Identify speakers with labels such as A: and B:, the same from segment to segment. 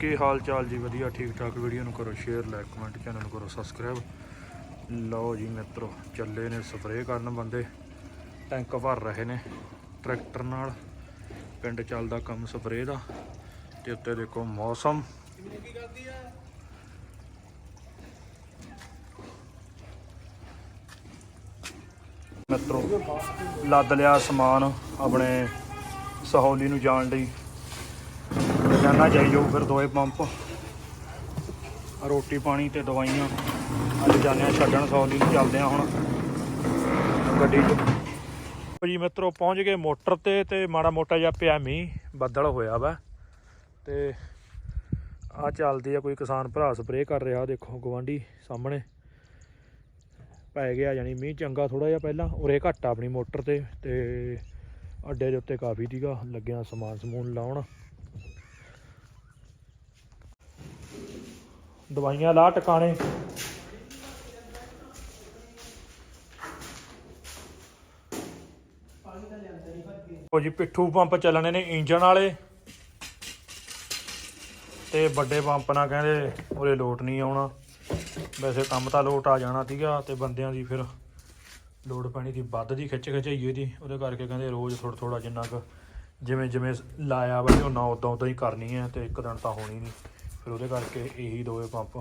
A: ਕੀ ਹਾਲ ਚਾਲ ਜੀ? ਵਧੀਆ, ਠੀਕ ਠਾਕ। ਵੀਡੀਓ ਨੂੰ ਕਰੋ ਸ਼ੇਅਰ ਲਾਈਕ ਕਮੈਂਟ ਚੈਨਲ ਨੂੰ ਕਰੋ ਸਬਸਕ੍ਰਾਈਬ ਲਓ ਜੀ ਮਿੱਤਰੋ, ਚੱਲੇ ਨੇ ਸਪਰੇਅ ਕਰਨ ਬੰਦੇ। ਟੈਂਕ ਭਰ ਰਹੇ ਨੇ ਟਰੈਕਟਰ ਨਾਲ। ਪਿੰਡ ਚੱਲਦਾ ਕੰਮ ਸਪਰੇਅ ਦਾ। ਤੇ ਉੱਤੇ ਦੇਖੋ ਮੌਸਮ। ਮਿੱਤਰੋ, ਲੱਦ ਲਿਆ ਸਮਾਨ ਆਪਣੇ ਸਹੌਲੀ ਨੂੰ ਜਾਣ ਲਈ। ਰੋਜ਼ਾਨਾ ਜਾਈ ਜਾਊ ਫਿਰ ਦੋਏ ਪੰਪ। ਰੋਟੀ ਪਾਣੀ ਤੇ ਦਵਾਈਆਂ। ਅੱਜ ਜਾਂਦੇ ਆ ਛੱਡਣ ਸੌਲੀ ਨੂੰ ਚੱਲਦੇ ਆ ਹੁਣ। ਗੱਡੀ 'ਚ। ਜੀ ਮਿੱਤਰੋ, ਪਹੁੰਚ ਗਏ ਮੋਟਰ ਤੇ ਤੇ ਮਾੜਾ ਮੋਟਾ ਜਿਹਾ ਪਿਆ ਮੀਂਹ, ਬੱਦਲ ਹੋਇਆ ਵਾ। ਤੇ ਆ ਚੱਲਦੀ ਆ ਕੋਈ ਕਿਸਾਨ ਭਰਾ ਸਪਰੇਅ ਕਰ ਰਿਹਾ ਦੇਖੋ ਗਵਾਂਢੀ ਸਾਹਮਣੇ। ਪੈ ਗਿਆ ਜਾਨੀ ਮੀਂਹ, ਚੰਗਾ ਥੋੜਾ ਜਿਹਾ ਪਹਿਲਾਂ, ਉਰੇ ਘੱਟ ਆਪਣੀ ਮੋਟਰ ਤੇ ਤੇ ਅੱਡੇ ਦੇ ਉੱਤੇ ਕਾਫੀ ਦੀਗਾ ਲੱਗਿਆ ਸਮਾਨ ਸਮੂਨ ਲਾਉਣ। ਦਵਾਈਆਂ ਲਾ ਟਿਕਾਣੇ। ਉਹ ਜੀ, ਪਿੱਠੂ ਪੰਪ ਚੱਲਣੇ ਨੇ ਇੰਜਨ ਵਾਲੇ। ਤੇ ਵੱਡੇ ਪੰਪ ਨਾਲ ਕਹਿੰਦੇ ਉਹਦੇ ਲੋਟ ਨਹੀਂ ਆਉਣਾ। ਵੈਸੇ ਕੰਮ ਤਾਂ ਲੋਟ ਆ ਜਾਣਾ ਸੀਗਾ ਤੇ ਬੰਦਿਆਂ ਦੀ ਫਿਰ ਲੋਡ ਪੈਣੀ ਦੀ ਵੱਧ ਦੀ ਖਿੱਚ ਖਿਚਾਈ ਦੀ ਉਹਦੇ ਕਰਕੇ ਕਹਿੰਦੇ ਰੋਜ਼ ਥੋੜਾ ਥੋੜਾ ਜਿੰਨਾ ਕੁ ਜਿਵੇਂ ਜਿਵੇਂ ਲਾਇਆ ਵਾ ਉਹ ਨਾ ਉਦਾਂ ਉਦਾਂ ਹੀ ਕਰਨੀ ਹੈ ਤੇ ਇੱਕ ਦਿਨ ਤਾਂ ਹੋਣੀ ਨਹੀਂ। ਫਿਰ ਉਹਦੇ ਕਰਕੇ ਇਹੀ ਦੋਵੇਂ ਪੰਪ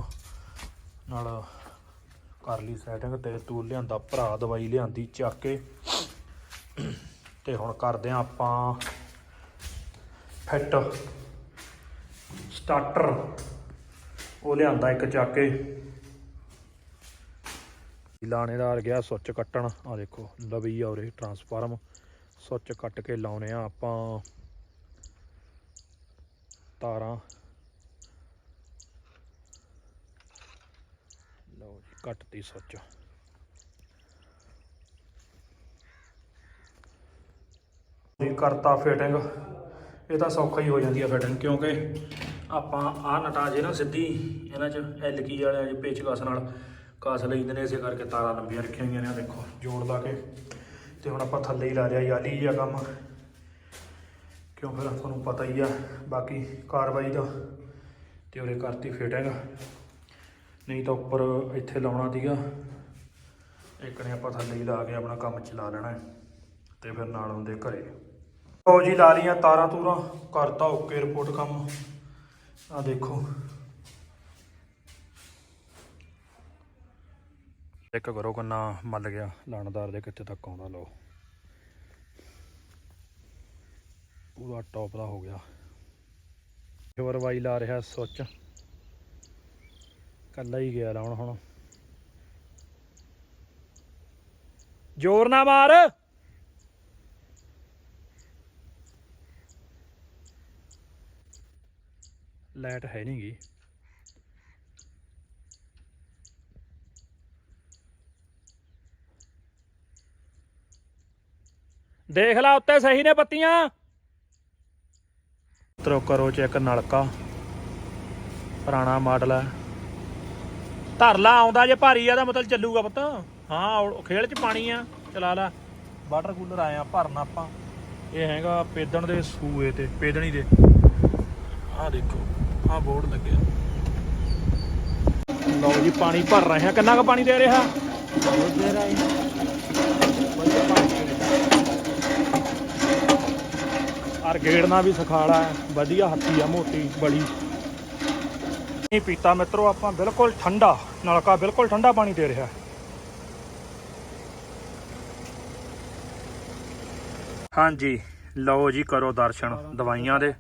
A: ਨਾਲ ਕਰ ਲਈ ਸੈਟਿੰਗ ਤੇ ਤੂੰ ਲਿਆਂਦਾ, ਭਰਾ ਦਵਾਈ ਲਿਆਂਦੀ ਚੱਕ ਕੇ। ਤੇ ਹੁਣ ਕਰਦੇ ਆ ਆਪਾਂ ਫਿੱਟ ਸਟਾਰਟਰ ਉਹ ਲਿਆਂਦਾ ਇੱਕ ਚੱਕ ਕੇ। ਲਾਣੇਦਾਰ ਗਿਆ ਸੁੱਚ ਕੱਟਣ। ਆ ਦੇਖੋ, ਲਵੀ ਆ ਉਰੇ ਟਰਾਂਸਫਾਰਮ ਸੁੱਚ ਕੱਟ ਕੇ ਲਾਉਨੇ ਆ ਆਪਾਂ। ਤਾਰਾਂ ਲਓ ਜੀ ਕੱਟਤੀ ਕਰਤਾ ਫਿਟਿੰਗ ਇਹ ਤਾਂ ਸੌਖਾ ਹੀ ਹੋ ਜਾਂਦੀ ਆ ਫਿਟਿੰਗ ਕਿਉਂਕਿ ਆਪਾਂ ਆਹ ਨਟਾ ਜੇ ਨਾ ਸਿੱਧੀ ਇਹਨਾਂ 'ਚ ਐਲ ਕੀ ਵਾਲਿਆਂ ਵਾਲੇ ਪੇਚਕਸ ਨਾਲ ਕਾਸ ਲਈਦੇ ਨੇ, ਇਸੇ ਕਰਕੇ ਤਾਰਾਂ ਲੰਬੀਆਂ ਰੱਖੀਆਂ ਹੋਈਆਂ ਨੇ, ਆਹ ਦੇਖੋ, ਜੋੜ ਲਾ ਕੇ। ਤੇ ਹੁਣ ਆਪਾਂ ਥੱਲੇ ਹੀ ਲਾ ਲਿਆ, ਯਾਲੀ ਜਿਹਾ ਕੰਮ। ਕਿਉਂ ਫਿਰ ਤੁਹਾਨੂੰ ਪਤਾ ਹੀ ਆ, ਬਾਕੀ ਕਾਰਵਾਈ ਦਾ ਤੇ ਉਹਦੇ ਕਰਤੀ ਫਿਟਿੰਗ ਨਹੀਂ ਤਾਂ ਉੱਪਰ ਇੱਥੇ ਲਾਉਣਾ ਸੀਗਾ। ਇੱਕ ਨੇ ਆਪਾਂ ਥੱਲੇ ਹੀ ਲਾ ਕੇ ਆਪਣਾ ਕੰਮ ਚਲਾ ਲੈਣਾ ਹੈ ਤੇ ਫਿਰ ਨਾਲ ਹੁੰਦੇ ਘਰੇ। ਲਓ ਜੀ, ਲਾ ਲੀਆਂ ਤਾਰਾਂ ਤੂਰਾਂ, ਕਰਤਾ ਓਕੇ ਰਿਪੋਰਟ ਕੰਮ। ਆ ਦੇਖੋ। ਇੱਕ ਕਰੋ ਕਿੰਨਾ ਮੱਲ ਗਿਆ, ਲਾਣਦਾਰ ਦੇ ਕਿੱਥੇ ਤੱਕ ਆਉਂਦਾ ਲੋ ਪੂਰਾ ਟੌਪ ਦਾ ਹੋ ਗਿਆ। ਹੋਰ ਵਾਈ ਲਾ ਰਿਹਾ ਸੁੱਚ ਕੱਲਾ ਹੀ ਗਿਆ ਲਾਉਣ ਹੁਣ। ਜ਼ੋਰ ਨਾ ਮਾਰ। ਲਾਈਟ ਹੈ ਨਹੀਂ ਗੀ। ਦੇਖ ਲਾ ਉੱਤੇ ਸਹੀ ਨੇ ਪੱਤੀਆਂ ਤਰੋ ਕਰੋ ਚੈੱਕ ਨਲਕਾ। ਪੁਰਾਣਾ ਮਾਡਲ ਹੈ। ਧਰ ਲਾ ਆਉਂਦਾ ਜੇ ਭਾਰੀ ਆ ਦਾ ਮਤਲਬ ਚੱਲੂਗਾ ਪੁੱਤ। ਹਾਂ ਖੇਲ ਚ ਪਾਣੀ ਆ ਚਲਾ ਲਾ। ਵਾਟਰ ਕੂਲਰ ਆਇਆ ਭਰਨ ਆਪਾਂ। ਇਹ ਹੈਗਾ ਪੇਦਣ ਦੇ ਸੂਏ ਤੇ ਪੇਦਣੀ ਦੇ। ਆਹ ਦੇਖੋ ਆਹ ਬੋਰਡ ਲੱਗਿਆ ਲਓ ਜੀ ਪਾਣੀ ਭਰ ਰਹੇ ਆ। ਕਿੰਨਾ ਕੁ ਪਾਣੀ ਦੇ ਰਿਹਾ? ਦੇ ਰਿਹਾ ਅਰ ਗੇੜਨਾ ਵੀ ਸਖਾਲਾ ਹੈ। ਵਧੀਆ ਹੱਥੀ ਆ ਮੋਟੀ ਬੜੀ। ਨਹੀਂ ਪੀਤਾ ਮਿੱਤਰੋ, ਆਪਾਂ ਬਿਲਕੁਲ ਠੰਡਾ, ਨਲਕਾ ਬਿਲਕੁਲ ਠੰਡਾ ਪਾਣੀ ਦੇ ਰਿਹਾ। ਹਾਂਜੀ, ਲਓ ਜੀ ਕਰੋ ਦਰਸ਼ਨ ਦਵਾਈਆਂ ਦੇ।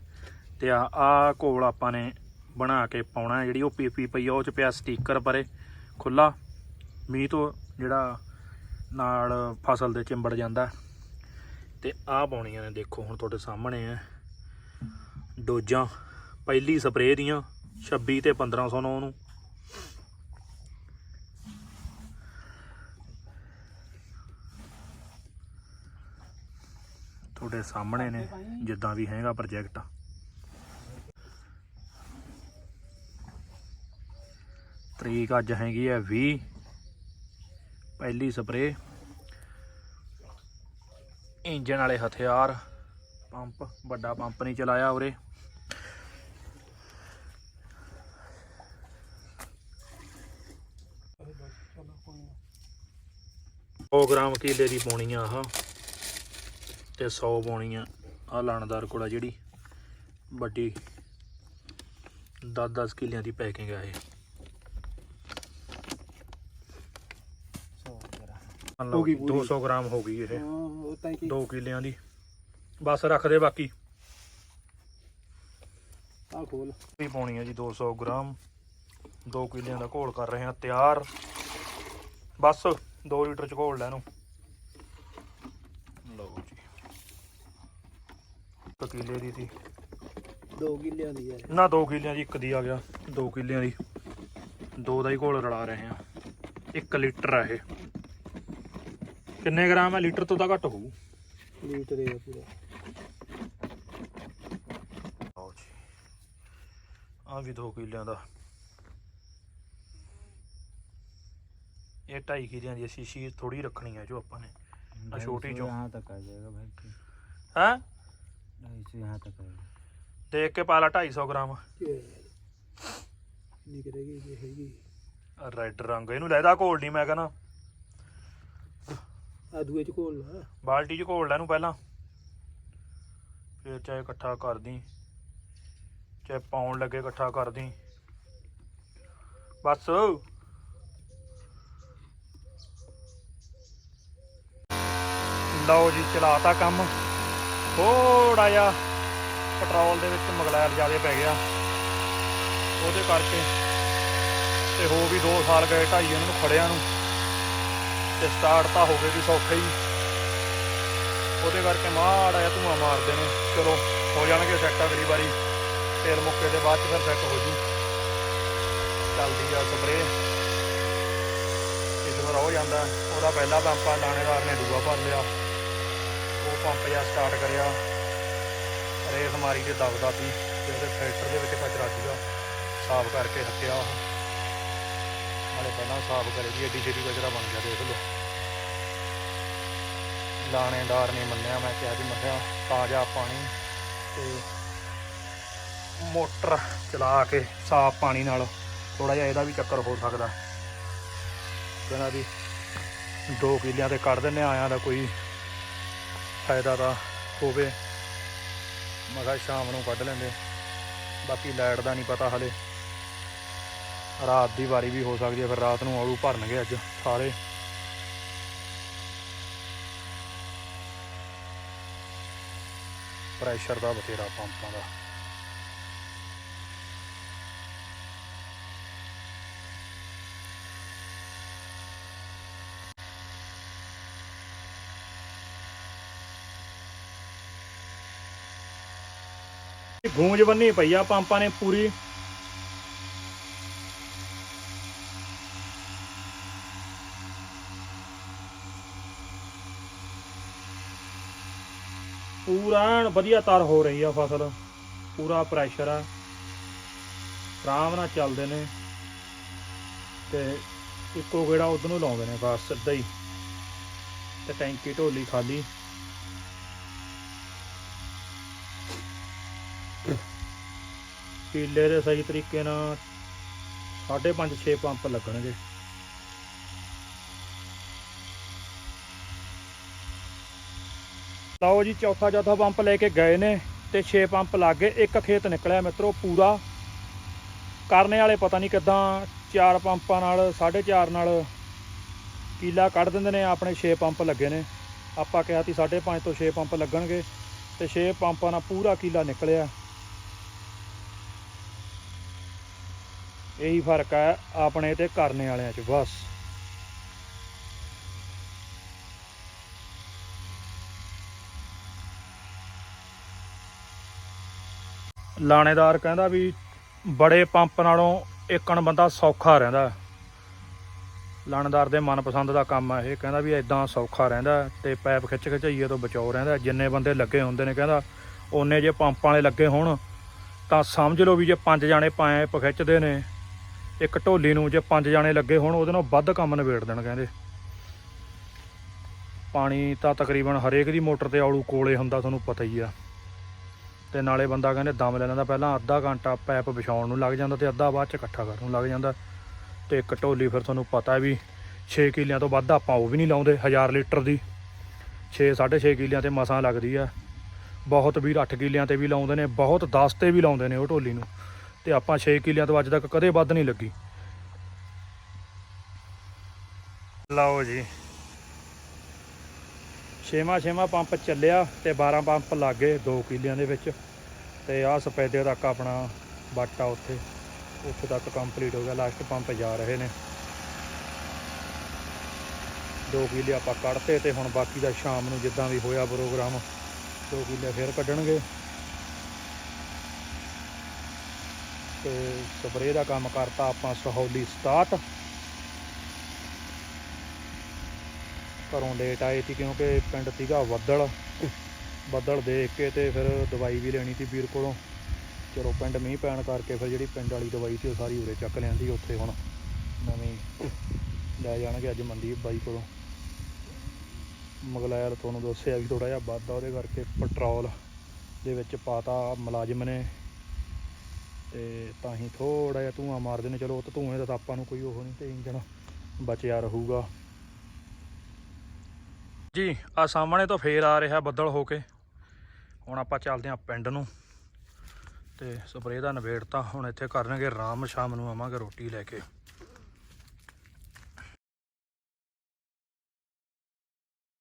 A: ਤੇ ਆ ਆ ਕੋਲ ਆਪਾਂ ਨੇ ਬਣਾ ਕੇ ਪਾਉਣਾ ਜਿਹੜੀ ਉਹ ਪੀਪੀ ਪਈ ਆ, ਉਹ ਚ ਪਿਆ ਸਟicker ਪਰੇ ਖੁੱਲਾ ਮੀਂਹ ਤੋਂ ਜਿਹੜਾ ਨਾਲ ਫਸਲ ਦੇ ਚਿੰਬੜ ਜਾਂਦਾ। ਤੇ ਆਹ ਪਾਉਣੀਆਂ ਨੇ, ਦੇਖੋ ਹੁਣ ਤੁਹਾਡੇ ਸਾਹਮਣੇ ਆ ਡੋਜਾਂ, ਪਹਿਲੀ ਸਪਰੇਅ ਦੀਆਂ। 26 ਤੇ 1509 ਨੂੰ ਤੁਹਾਡੇ ਸਾਹਮਣੇ ਨੇ, ਜਿੱਦਾਂ ਵੀ ਹੈਗਾ ਪ੍ਰੋਜੈਕਟ ਤਰੀਕ ਅੱਜ ਹੈਗੀ ਹੈ 20 ਪਹਿਲੀ ਸਪਰੇਅ। ਇੰਜਨ ਵਾਲੇ ਹਥਿਆਰ, ਪੰਪ, ਵੱਡਾ ਪੰਪ ਨਹੀਂ ਚਲਾਇਆ ਉਰੇ। 100 ਗ੍ਰਾਮ ਕੀਲੇ ਦੀ ਪਾਉਣੀ ਆ ਆਹ। ਤੇ 100 ਪਾਉਣੀ ਆ ਆ ਲਾਣਦਾਰ ਕੋਲ ਆ ਜਿਹੜੀ। ਵੱਡੀ 10-10 ਕਿੱਲਿਆਂ ਦੀ ਪੈਕਿੰਗ ਆ ਇਹ।
B: ਹੋ ਗਈ ਪੂਰੀ।
A: 200 ਗ੍ਰਾਮ ਹੋ ਗਈ ਇਹ। 2 ਕਿੱਲਿਆਂ ਦੀ। ਬਸ ਰੱਖ ਦੇ ਬਾਕੀ।
B: ਆ ਖੋਲ।
A: ਵੀ ਪਾਉਣੀ ਹੈ ਜੀ 200 ਗ੍ਰਾਮ। 2 ਕਿੱਲਿਆਂ ਦਾ ਘੋਲ ਕਰ ਰਹੇ ਹਾਂ ਤਿਆਰ। ਬਸ। 2 ਲੀਟਰ ਚ ਘੋਲ ਲੈ ਇਹਨੂੰ। ਲਓ ਜੀ। ਇੱਕ ਕਿੱਲੇ ਦੀ ਤੀ
B: 2 ਕਿੱਲਿਆਂ ਦੀ ਹੈ।
A: ਨਾ 2 ਕਿੱਲਿਆਂ ਦੀ ਇੱਕ ਦੀ ਆ ਗਿਆ। 2 ਕਿੱਲਿਆਂ ਦੀ। ਦੋ ਦਾ ਹੀ ਘੋਲ ਰਲਾ ਰਹੇ ਹਾਂ 1 ਲੀਟਰ ਆ ਇਹ। ਕਿੰਨੇ ਗ੍ਰਾਮ ਹੈ ਲੀਟਰ ਤੋਂ ਤਾਂ ਘੱਟ ਹੋਊ।
B: ਲੀਟਰ ਹੈ ਪੂਰਾ।
A: ਆ ਵੀ 2 ਕਿੱਲਿਆਂ ਦਾ। ਇਹ 2.5 ਕਿੱਲਿਆਂ ਦੀ ਸ਼ੀਸ਼ੀ ਥੋੜੀ ਰੱਖਣੀ ਹੈ ਜੋ ਆਪਾਂ ਨੇ ਆ ਛੋਟੀ ਜੋ
C: यहाँ तक आ जाएगा भाई की
A: ਹੈ
C: ढाई सौ यहाँ तक आएगा
A: ਦੇਖ ਕੇ ਪਾ ਲਾ 250 ਗ੍ਰਾਮ
B: ਲਿਖ ਰਹੀ ਕਿ ਹੈਗੀ
A: ਰੈੱਡ ਰੰਗ ਇਹਨੂੰ ਲੈਦਾ ਘੋਲ ਨਹੀਂ ਮੈਂ ਕਹਿੰਦਾ
B: ਆ ਦੂਏ ਚ ਖੋਲ ਲਾ
A: ਬਾਲਟੀ 'ਚ ਘੋਲ ਲੈ ਇਹਨੂੰ ਪਹਿਲਾਂ ਫਿਰ ਚਾਹੇ ਇਕੱਠਾ ਕਰ ਦੀ ਚਾਹੇ ਪਾਉਣ ਲੱਗੇ ਇਕੱਠਾ ਕਰ ਦੀ ਬਸ ਲਓ ਜੀ, ਚਲਾਤਾ ਕੰਮ। ਥੋੜਾ ਜਿਹਾ ਪੈਟਰੋਲ ਦੇ ਵਿੱਚ ਮਗਲੈਰ ਜ਼ਿਆਦਾ ਪੈ ਗਿਆ। ਉਹਦੇ ਕਰਕੇ ਤੇ ਹੋ ਵੀ 2 ਸਾਲ ਗਏ ਢਾਈ ਇਹਨਾਂ ਨੂੰ ਖੜਿਆਂ ਨੂੰ। ਤੇ ਸਟਾਰਟ ਤਾਂ ਹੋ ਗਏ ਵੀ ਸੌਖੇ ਹੀ। ਉਹਦੇ ਕਰਕੇ ਮਾੜਾ ਜਿਹਾ ਧੂਆਂ ਮਾਰਦੇ ਨੇ। ਚਲੋ, ਹੋ ਜਾਣਗੇ ਸੈੱਟ ਅਗਲੀ ਵਾਰੀ। ਤੇਲ ਮੁੱਕੇ ਦੇ ਬਾਅਦ ਚ ਫਿਰ ਸੈੱਟ ਹੋ ਜੂ। ਚੱਲਦੀ ਆ ਸਪਰੇ ਇਸ ਵਾਰ ਹੋ ਜਾਂਦਾ। ਉਹਦਾ ਪਹਿਲਾ ਪੰਪ ਆ ਲਾਣੇਦਾਰ ਨੇ ਦੂਆ ਭਰ ਲਿਆ। ਉਹ ਪੰਪ ਜਿਹਾ ਸਟਾਰਟ ਕਰਿਆ। ਰੇਸ ਮਾਰੀ ਤੇ ਦਬਦਾ ਸੀ ਤੇ ਉਹਦੇ ਟਰੈਕਟਰ ਦੇ ਵਿੱਚ ਕਚਰਾ ਸੀਗਾ। ਸਾਫ਼ ਕਰਕੇ ਹੱਕਿਆ ਉਹ। ਨਾਲੇ ਪਹਿਲਾਂ ਸਾਫ਼ ਕਰੇਗੀ ਐਡੀ ਛੇਤੀ ਕਚਰਾ ਬਣ ਗਿਆ ਦੇਖ ਲਓ। ਲਾਣੇਦਾਰ ਨੇ ਮੰਨਿਆ, ਮੈਂ ਕਿਹਾ ਜੀ ਮੰਨਿਆ ਤਾਜ਼ਾ ਪਾਣੀ ਤੇ ਮੋਟਰ ਚਲਾ ਕੇ ਸਾਫ਼ ਪਾਣੀ ਨਾਲ ਥੋੜਾ ਜਿਹਾ ਇਹਦਾ ਵੀ ਚੱਕਰ ਹੋ ਸਕਦਾ। ਕਹਿੰਦਾ ਵੀ 2 ਕਿੱਲਿਆਂ ਤੇ ਕੱਢ ਦਿੰਨੇ ਆਇਆਂ ਦਾ ਕੋਈ ਫਾਇਦਾ ਤਾਂ ਹੋਵੇ। ਮੈਂ ਸ਼ਾਮ ਨੂੰ ਕੱਢ ਲੈਂਦੇ। ਬਾਕੀ ਲਾਈਟ ਦਾ ਨਹੀਂ ਪਤਾ ਹਲੇ। ਰਾਤ ਦੀ ਵਾਰੀ ਵੀ ਹੋ ਸਕਦੀ ਹੈ, ਫਿਰ ਰਾਤ ਨੂੰ ਆਲੂ ਭਰਨਗੇ ਅੱਜ ਸਾਰੇ। ਪ੍ਰੈਸ਼ਰ ਦਾ ਬਥੇਰਾ ਪੰਪਾਂ ਦਾ। ਗੂੰਜ ਬੰਨੀ ਪਈ ਆ, ਪੰਪਾਂ ਨੇ ਪੂਰੀ। ਪੂਰਾ ਵਧੀਆ ਤਾਰ ਹੋ ਰਹੀ ਆ ਫਸਲ। ਪੂਰਾ ਪ੍ਰੈਸ਼ਰ ਆ। ਆਰਾਮ ਨਾਲ ਚੱਲਦੇ ਨੇ। ਤੇ ਇੱਕੋ ਗੇੜਾ ਉਧਰ ਨੂੰ ਲਾਉਂਦੇ ਨੇ ਬਸ ਸਿੱਧਾ ਹੀ। ਤੇ ਟੈਂਕੀ ਢੋਲੀ ਖਾਲੀ। ਕੀਲੇ ਦੇ ਸਹੀ ਤਰੀਕੇ ਨਾਲ 5.5 6 ਪੰਪ ਲੱਗਣਗੇ। ਲਓ ਜੀ, ਚੌਥਾ ਚੌਥਾ ਪੰਪ ਲੈ ਕੇ ਗਏ ਨੇ ਤੇ 6 ਪੰਪ ਲੱਗ ਗਏ ਇੱਕ ਖੇਤ ਨਿਕਲਿਆ ਮਿੱਤਰੋ ਪੂਰਾ। ਕਰਨੇ ਵਾਲੇ ਪਤਾ ਨਹੀਂ ਕਿੱਦਾਂ ਚਾਰ ਪੰਪਾਂ ਨਾਲ 4.5 ਨਾਲ ਕੀਲਾ ਕੱਢ ਦਿੰਦੇ ਨੇ, ਆਪਣੇ 6 ਪੰਪ ਲੱਗੇ ਨੇ। ਆਪਾਂ ਕਿਹਾ ਸੀ 5.5 ਤੋਂ 6 ਪੰਪ ਲੱਗਣਗੇ ਤੇ 6 ਪੰਪਾਂ ਨਾਲ ਪੂਰਾ ਕੀਲਾ ਨਿਕਲਿਆ। ਇਹੀ ਫ਼ਰਕ ਹੈ ਆਪਣੇ ਤੇ ਕਰਨੇ ਵਾਲਿਆਂ 'ਚ, ਬਸ। ਲਾਣੇਦਾਰ ਕਹਿੰਦਾ ਵੀ ਬੜੇ ਪੰਪ ਨਾਲੋਂ ਇੱਕਣ ਬੰਦਾ ਸੌਖਾ ਰਹਿੰਦਾ। ਲਾਣੇਦਾਰ ਦੇ ਮਨਪਸੰਦ ਦਾ ਕੰਮ ਆ ਇਹ, ਕਹਿੰਦਾ ਵੀ ਐਦਾਂ ਸੌਖਾ ਰਹਿੰਦਾ ਤੇ ਪੈਪ ਖਿੱਚ ਖਿਚਾਈਏ ਤੋਂ ਬਚਾਓ ਰਹਿੰਦਾ। ਜਿੰਨੇ ਬੰਦੇ ਲੱਗੇ ਹੁੰਦੇ ਨੇ ਕਹਿੰਦਾ, ਓਨੇ ਜੇ ਪੰਪਾਂ ਵਾਲੇ ਲੱਗੇ ਹੋਣ, ਤਾਂ ਸਮਝ ਲਓ ਵੀ ਜੇ ਪੰਜ ਜਾਣੇ ਪਾਇਪ ਖਿੱਚਦੇ ਨੇ ਇੱਕ ਢੋਲੀ ਨੂੰ ਜੇ ਪੰਜ ਜਾਣੇ ਲੱਗੇ ਹੋਣ, ਉਹਦੇ ਨਾਲ ਵੱਧ ਕੰਮ ਨਿਬੇੜ ਦੇਣ ਕਹਿੰਦੇ। ਪਾਣੀ ਤਾਂ ਤਕਰੀਬਨ ਹਰੇਕ ਦੀ ਮੋਟਰ ਤੇ ਆਲੂ ਕੋਲੇ ਹੁੰਦਾ, ਤੁਹਾਨੂੰ ਪਤਾ ਹੀ ਆ। ਤੇ ਨਾਲੇ ਬੰਦਾ ਕਹਿੰਦੇ, ਦਮ ਲੈ ਲੈਂਦਾ ਪਹਿਲਾਂ, ਅੱਧਾ ਘੰਟਾ ਪੈਪ ਵਿਛਾਉਣ ਨੂੰ ਲੱਗ ਜਾਂਦਾ ਤੇ ਅੱਧਾ ਬਾਅਦ ਚ ਇਕੱਠਾ ਕਰਨ ਨੂੰ ਲੱਗ ਜਾਂਦਾ। ਤੇ ਇੱਕ ਢੋਲੀ ਫਿਰ ਤੁਹਾਨੂੰ ਪਤਾ ਵੀ 6 ਕਿੱਲਿਆਂ ਤੋਂ ਵੱਧ ਆਪਾਂ ਉਹ ਵੀ ਨਹੀਂ ਲਾਉਂਦੇ 1000 ਲੀਟਰ ਦੀ। 6 6.5 ਕਿੱਲਿਆਂ ਤੇ ਮਸਾਂ ਲੱਗਦੀ ਆ। ਬਹੁਤ ਵੀਰ 8 ਕਿੱਲਿਆਂ ਤੇ ਵੀ ਲਾਉਂਦੇ ਨੇ, ਬਹੁਤ 10 ਤੇ ਵੀ ਲਾਉਂਦੇ ਨੇ ਉਹ ਢੋਲੀ ਨੂੰ। ਤੇ ਆਪਾਂ 6 ਕਿੱਲਿਆਂ ਤੋਂ ਅੱਜ ਤੱਕ ਕਦੇ ਵੱਧ ਨਹੀਂ ਲੱਗੀ। ਲਓ ਜੀ। ਛੇਵਾਂ ਛੇਵਾਂ ਪੰਪ ਚੱਲਿਆ ਤੇ 12 ਪੰਪ ਲੱਗੇ 2 ਕਿੱਲਿਆਂ ਦੇ ਵਿੱਚ। ਤੇ ਆਹ ਸਪੈਦੇ ਤੱਕ ਆਪਣਾ ਬੱਟ ਆ ਉੱਥੇ। ਉੱਥੇ ਤੱਕ ਕੰਪਲੀਟ ਹੋ ਗਿਆ। ਲਾਸਟ ਪੰਪ ਜਾ ਰਹੇ ਨੇ। 2 ਕਿੱਲੇ ਆਪਾਂ ਕੱਢਤੇ ਤੇ ਹੁਣ ਬਾਕੀ ਦਾ ਸ਼ਾਮ ਨੂੰ ਜਿੱਦਾਂ ਵੀ ਹੋਇਆ ਪ੍ਰੋਗਰਾਮ 2 ਕਿੱਲੇ ਫੇਰ ਕੱਢਣਗੇ। ਤੇ ਸਪਰੇਅ ਦਾ ਕੰਮ ਕਰਤਾ ਆਪਾਂ ਸਹੌਲੀ ਸਟਾਰਟ। ਘਰੋਂ ਲੇਟ ਆਏ ਸੀ ਕਿਉਂਕਿ ਪਿੰਡ ਸੀਗਾ ਬੱਦਲ ਬੱਦਲ ਦੇਖ ਕੇ ਤੇ ਫਿਰ ਦਵਾਈ ਵੀ ਲੈਣੀ ਸੀ ਵੀਰ ਕੋਲੋਂ। ਚਲੋ ਪਿੰਡ ਮੀਂਹ ਪੈਣ ਕਰਕੇ ਫਿਰ ਜਿਹੜੀ ਪਿੰਡ ਵਾਲੀ ਦਵਾਈ ਸੀ ਉਹ ਸਾਰੀ ਉਰੇ ਚੱਕ ਲਿਆਂਦੀ ਉੱਥੇ ਹੁਣ। ਨਵੀਂ ਲੈ ਜਾਣਗੇ ਅੱਜ ਮਨਦੀਪ ਬਾਈ ਕੋਲੋਂ। ਮਗਲਾਇਰ ਤੁਹਾਨੂੰ ਦੱਸਿਆ ਵੀ ਥੋੜਾ ਜਿਹਾ ਵੱਧਦਾ ਉਹਦੇ ਕਰਕੇ ਪੈਟਰੋਲ ਦੇ ਵਿੱਚ ਪਾਤਾ ਮੁਲਾਜ਼ਮ ਨੇ। ਤੇ ਤਾਂ ਹੀ ਥੋੜਾ ਜਿਹਾ ਧੂੰਆਂ ਮਾਰਦੇ ਨੇ। ਚਲੋ, ਉਹ ਤਾਂ ਧੂਏ ਦਾ ਤਾਂ ਆਪਾਂ ਨੂੰ ਕੋਈ ਉਹ ਨਹੀਂ ਤੇ ਇੰਜਣ ਬਚਿਆ ਰਹੂਗਾ। ਜੀ, ਆ ਸਾਹਮਣੇ ਤੋਂ ਫੇਰ ਆ ਰਿਹਾ ਬੱਦਲ ਹੋ ਕੇ। ਹੁਣ ਆਪਾਂ ਚੱਲਦੇ ਹਾਂ ਪਿੰਡ ਨੂੰ। ਤੇ ਸਪਰੇਅ ਦਾ ਨਵੇੜਤਾ ਹੁਣ ਇੱਥੇ ਕਰਨਗੇ ਆਰਾਮ ਸ਼ਾਮ ਨੂੰ ਆਵਾਂਗੇ ਰੋਟੀ ਲੈ ਕੇ।